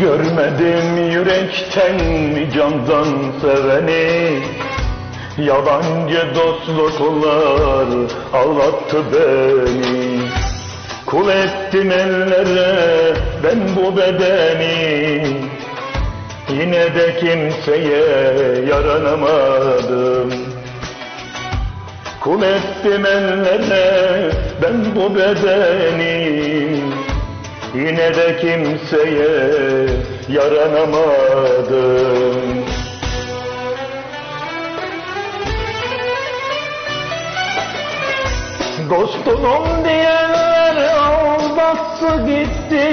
Görmedim yürekten candan seveni? Yalancı dostluklar ağlattı beni. Kul ettim ellere ben bu bedeni. Yine de kimseye yaranamadım. Kul ettim ellere ben bu bedeni Yine de kimseye yaranamadım. Dostunum diyenler aldattı gitti.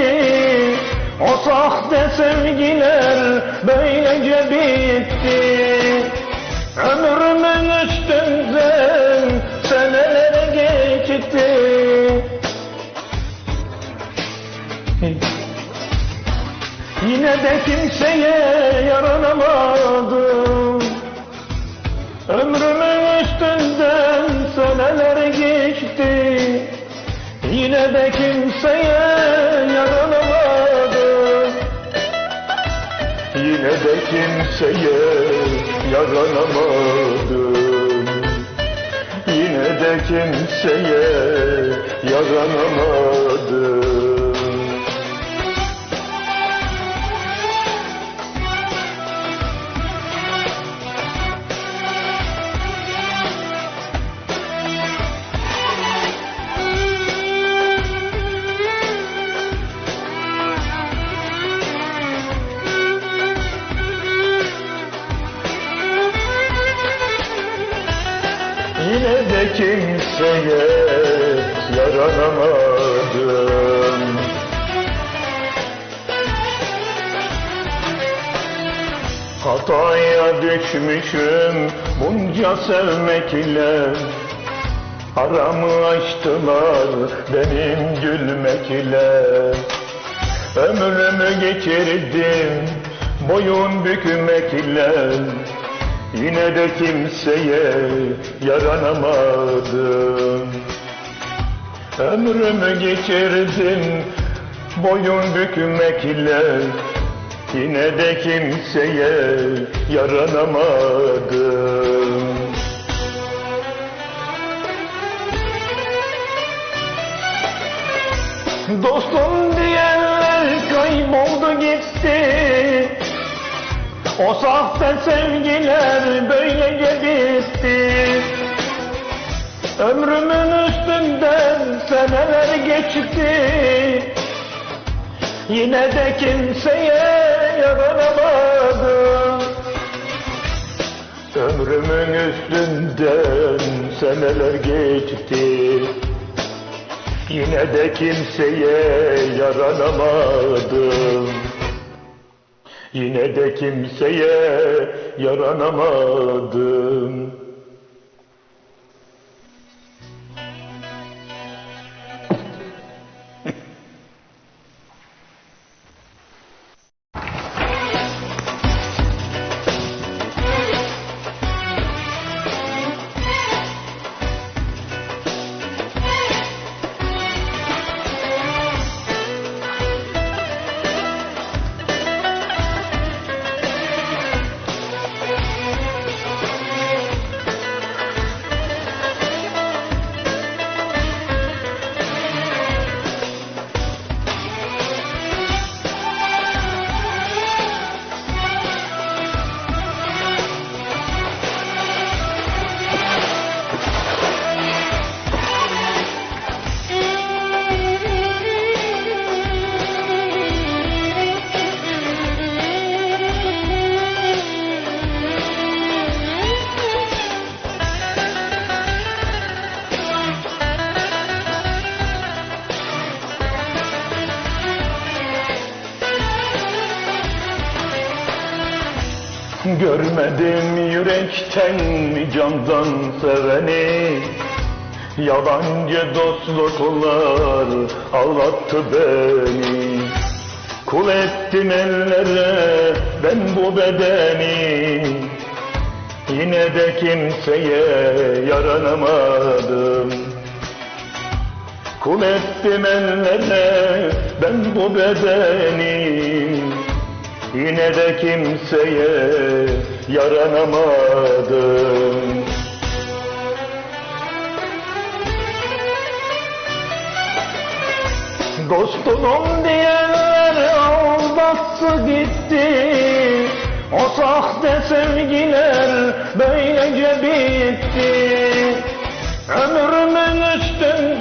O sahte sevgiler böylece bitti. Ömrümün de kimseye yaranamadım. Ömrümün üstünden seneler geçti. Yine de kimseye yaranamadım. Yine de kimseye yaranamadım. Yine de kimseye yaranamadım kimseye yaranamadım. Hataya düşmüşüm bunca sevmekle Aramı açtılar benim gülmekle Ömrümü geçirdim boyun bükmekle Yine de kimseye yaranamadım. Ömrümü geçirdim boyun bükmekle. Yine de kimseye yaranamadım. Dostum diyenler kayboldu gitti O sahte sevgiler böylece bitti Ömrümün üstünden seneler geçti. Yine de kimseye yaranamadım Ömrümün üstünden seneler geçti. Yine de kimseye yaranamadım Yine de kimseye yaranamadım Görmedim yürekten candan seveni. Yalancı dostluklar ağlattı beni. Kul ettim ellere ben bu bedeni. Yine de kimseye yaranamadım. Kul ettim ellere ben bu bedeni Yine de kimseye yaranamadım. Dostunum diyenler aldattı gitti. O sahte sevgiler böylece bitti. Ömrümün üstünden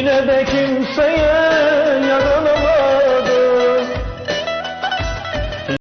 Yine de kimseye